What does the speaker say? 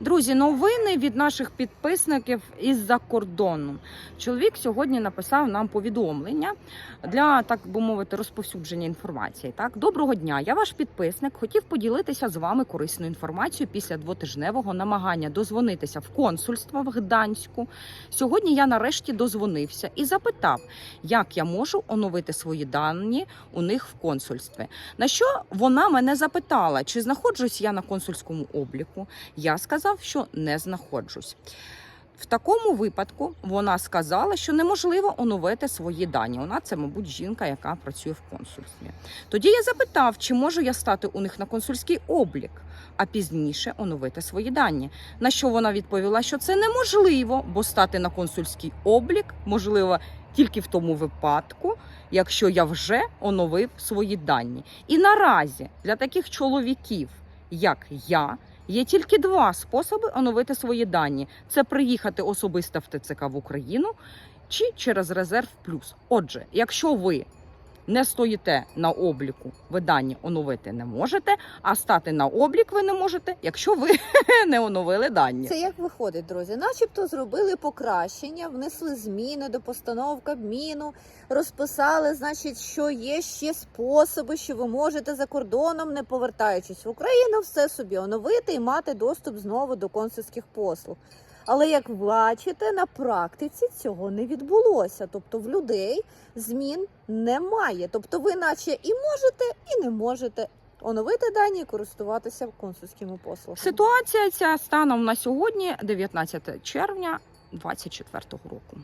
Друзі, новини від наших підписників із-за кордону. Чоловік сьогодні написав нам повідомлення для так би мовити розповсюдження інформації. Так, доброго дня. Я ваш підписник. Хотів поділитися з вами корисною інформацією після двотижневого намагання дозвонитися в консульство в Гданську. Сьогодні я нарешті дозвонився і запитав, як я можу оновити свої дані у них в консульстві. На що вона мене запитала, чи знаходжусь я на консульському обліку. Я сказав, що не знаходжусь. В такому випадку вона сказала, що неможливо оновити свої дані. Вона це, мабуть, жінка, яка працює в консульстві. Тоді я запитав, чи можу я стати у них на консульський облік, а пізніше оновити свої дані. На що вона відповіла, що це неможливо, бо стати на консульський облік можливо тільки в тому випадку, якщо я вже оновив свої дані. І наразі для таких чоловіків, як я, є тільки два способи оновити свої дані: це приїхати особисто в ТЦК в Україну чи через резерв плюс. Отже, якщо ви не стоїте на обліку, ви дані оновити не можете, а стати на облік ви не можете, якщо ви не оновили дані. Це як виходить, друзі? Начебто зробили покращення, внесли зміни до постанов Кабміну, розписали, значить, що є ще способи, що ви можете за кордоном, не повертаючись в Україну, все собі оновити і мати доступ знову до консульських послуг. Але як бачите, на практиці цього не відбулося. Тобто в людей змін немає. Тобто, ви, наче і можете, і не можете оновити дані і користуватися консульськими послугами. Ситуація ця станом на сьогодні, 19 червня 2024 року.